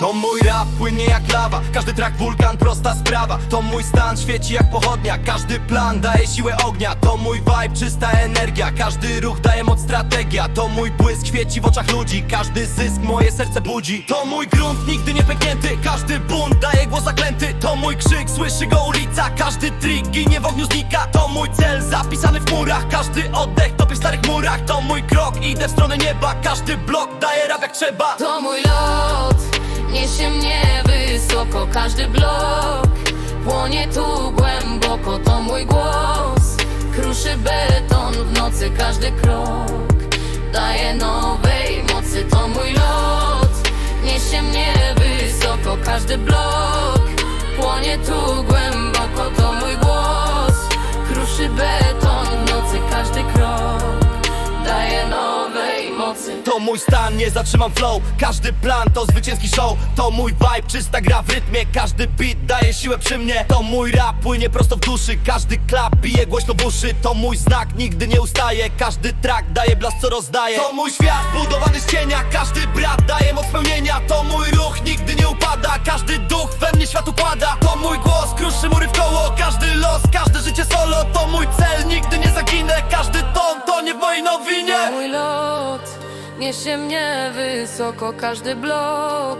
To mój rap płynie jak lawa Każdy track wulkan, prosta sprawa. To mój stan świeci jak pochodnia Każdy plan daje siłę ognia. To mój vibe, czysta energia Każdy ruch daje moc strategia. To mój błysk świeci w oczach ludzi Każdy zysk moje serce budzi. To mój grunt nigdy nie pęknięty Każdy bunt daje głos zaklęty. To mój krzyk, słyszy go ulica Każdy trik ginie w ogniu znika. To mój cel zapisany w murach Każdy oddech topie w starych murach. To mój krok, idę w stronę nieba Każdy blok daje rap jak trzeba. To mój lot, niesie mnie wysoko Każdy blok. Płonie tu głęboko To mój głos, kruszy beton w nocy Każdy krok. Daje nowej mocy To mój lot, niesie mnie wysoko Każdy blok. Płonie tu głęboko To mój stan, nie zatrzymam flow. Każdy plan to zwycięski show. To mój vibe, czysta gra w rytmie. Każdy beat daje siłę przy mnie. To mój rap płynie prosto w duszy. Każdy klap bije głośno w uszy. To mój znak, nigdy nie ustaje. Każdy track daje blask, co rozdaje. To mój świat, budowany z cienia. Każdy brat daje moc pełnienia. To mój ruch, nigdy nie upada. Każdy duch we mnie świat układa. To mój głos, kruszy mury w koło. Każdy los, każde życie solo. To mój cel, niesie mnie wysoko, każdy blok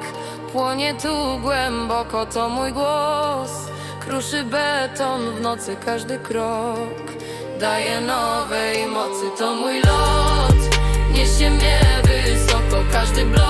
płonie tu głęboko, to mój głos kruszy beton w nocy, każdy krok daje nowej mocy, to mój lot. Niesie mnie wysoko, każdy blok